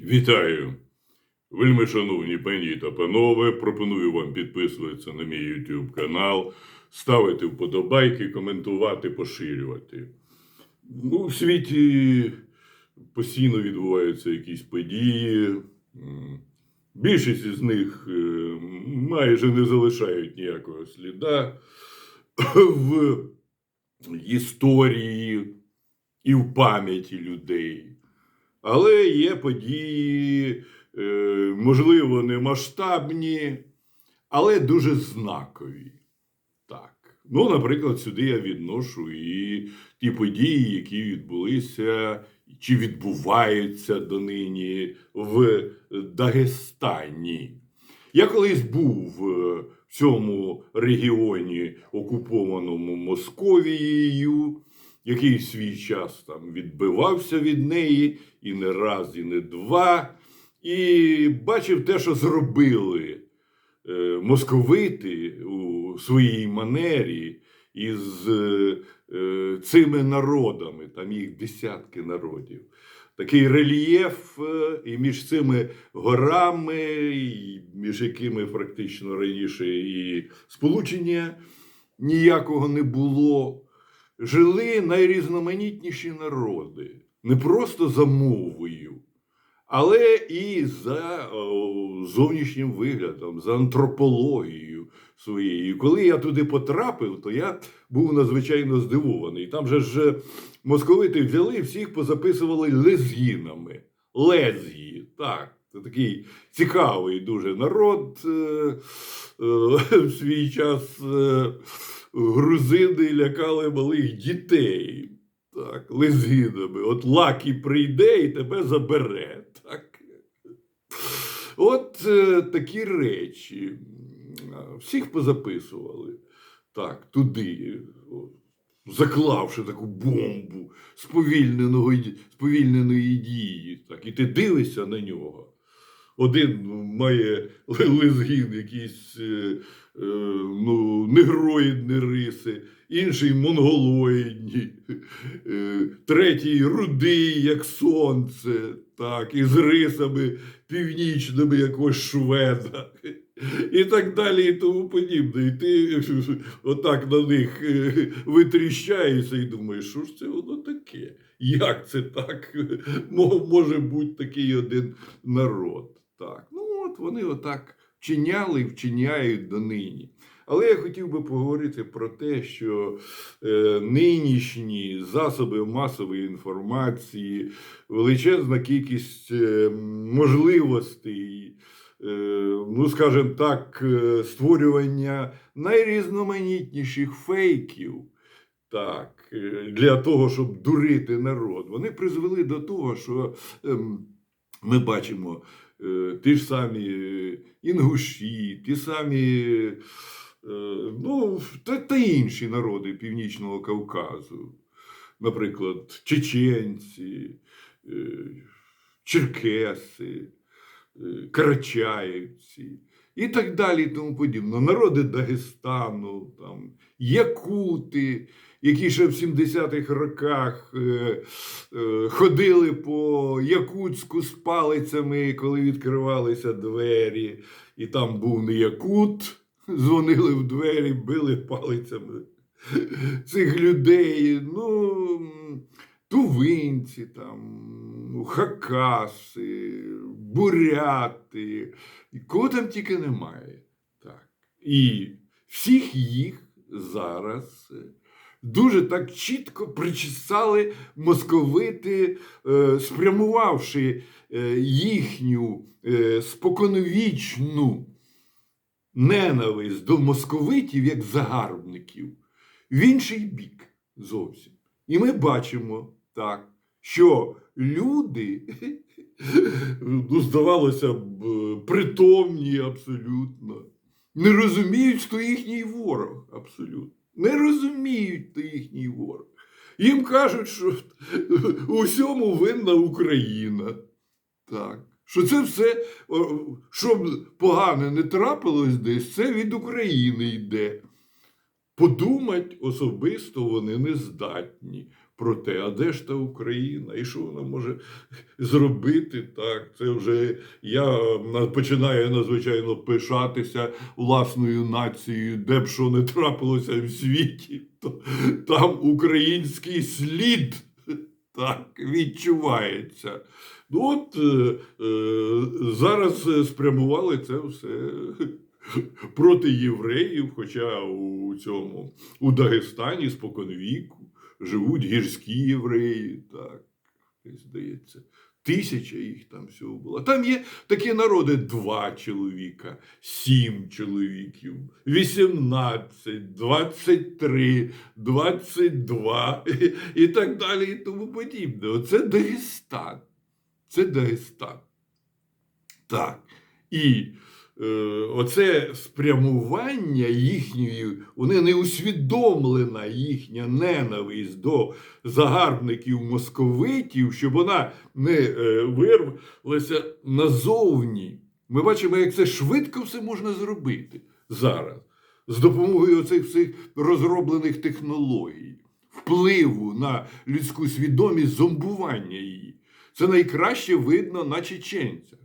Вітаю! Вельми шановні пані та панове, пропоную вам підписуватися на мій YouTube канал, ставити вподобайки, коментувати, поширювати. Ну, в світі постійно відбуваються якісь події. Більшість із них е, майже не залишають ніякого сліда в історії і в пам'яті людей. Але є події, е, можливо, не масштабні, але дуже знакові. Так. Ну, наприклад, сюди я відношу і ті події, які відбулися чи відбуваються донині в Дагестані. Я колись був е, в цьому регіоні, окупованому Московією, який свій час там відбивався від неї і не раз, і не два. І бачив те, що зробили е, московити у своїй манері із е, е, цими народами, там їх десятки народів. Такий рельєф і між цими горами, і між якими практично раніше і сполучення ніякого не було жили найрізноманітніші народи, не просто за мовою, але і за зовнішнім виглядом, за антропологією своєю. Коли я туди потрапив, то я був надзвичайно здивований. Там же ж московити взяли всіх позаписували лезгінами. Лезгі, так. Це такий цікавий дуже народ. Е, е, В свій час е, грузини лякали малих дітей. Так, лезгінами. От Лакі прийде і тебе забере. Так. От е, такі речі. Всіх позаписували. Так, туди, заклавши таку бомбу сповільненого, сповільненої дії. Так, і ти дивишся на нього. Один має лезгін, якісь е, е, ну, негроїдні риси, інший монголоїдні, е, третій рудий, як сонце, так, із рисами північними, як ось шведа. І так далі, і тому подібне. І ти отак на них витріщаєшся і думаєш, що ж це воно таке? Як це так може бути такий один народ? Так, ну от вони отак вчиняли і вчиняють донині. Але я хотів би поговорити про те, що е, нинішні засоби масової інформації, величезна кількість е, можливостей, е, ну скажімо так, е, створювання найрізноманітніших фейків. Так, е, для того, щоб дурити народ, вони призвели до того, що ем, ми бачимо е, ті ж самі е, інгуші, ті самі е, ну, та, та інші народи Північного Кавказу, наприклад, чеченці, е, черкеси, е, карачаївці і так далі, і тому подібне. Народи Дагестану, там, якути, які ще в 70-х роках е, е, ходили по Якутську з палицями, коли відкривалися двері, і там був не Якут, дзвонили в двері, били палицями цих людей. Ну, тувинці, там, хакаси, буряти, кого там тільки немає. Так. І всіх їх зараз е, дуже так чітко причесали московити, е, спрямувавши е, їхню е, споконвічну ненависть до московитів як загарбників в інший бік зовсім. І ми бачимо так, що люди, ну, здавалося б, притомні абсолютно, не розуміють, хто їхній ворог. Абсолютно. Не розуміють, то їхній ворог. Їм кажуть, що у всьому винна Україна. Так. Що це все, щоб погане не трапилось десь, це від України йде. Подумать особисто вони не здатні. Про те, а де ж та Україна, і що вона може зробити так. Це вже я починаю надзвичайно пишатися власною нацією, де б що не трапилося в світі, то там український слід так відчувається. Ну от е, е, зараз спрямували це все проти євреїв, хоча у цьому у Дагестані споконвіку живуть гірські євреї, так, здається. Тисяча їх там всього було. Там є такі народи: два чоловіка, сім чоловіків, вісімнадцять, двадцять три, двадцять два і так далі, і тому подібне. Оце Дагестан. Це Дагестан. Так. І оце спрямування їхньої, вони не усвідомлена їхня ненависть до загарбників московитів, щоб вона не е, вирвалася назовні. Ми бачимо, як це швидко все можна зробити зараз з допомогою оцих всіх розроблених технологій, впливу на людську свідомість, зомбування її. Це найкраще видно на чеченцях,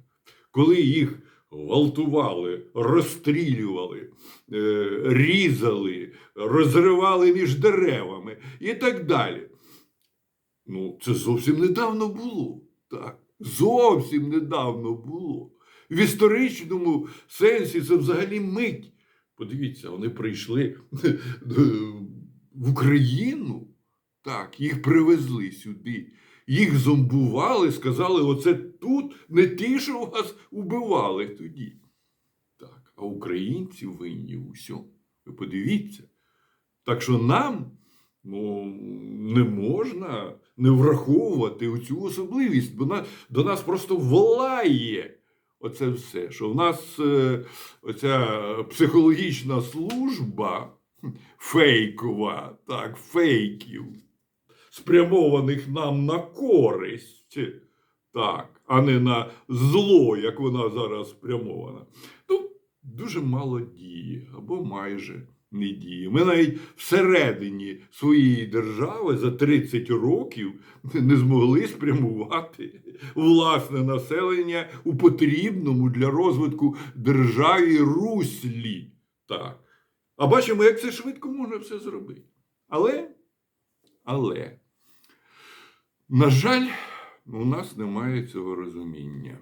коли їх гвалтували, розстрілювали, е, різали, розривали між деревами і так далі. Ну, це зовсім недавно було. Так, зовсім недавно було. В історичному сенсі це взагалі мить. Подивіться, вони прийшли в Україну, так, їх привезли сюди. Їх зомбували, сказали, оце тут не ті, що вас убивали тоді. Так, а українці винні у всьому. Ви подивіться. Так що нам ну, не можна не враховувати цю особливість, бо на, до нас просто волає оце все, що в нас е, оця психологічна служба фейкова, так, фейків спрямованих нам на користь, так, а не на зло, як вона зараз спрямована. Ну, дуже мало діє або майже не діє. Ми навіть всередині своєї держави за 30 років не змогли спрямувати власне населення у потрібному для розвитку державі руслі. Так. А бачимо, як це швидко можна все зробити. Але, але, на жаль, у нас немає цього розуміння.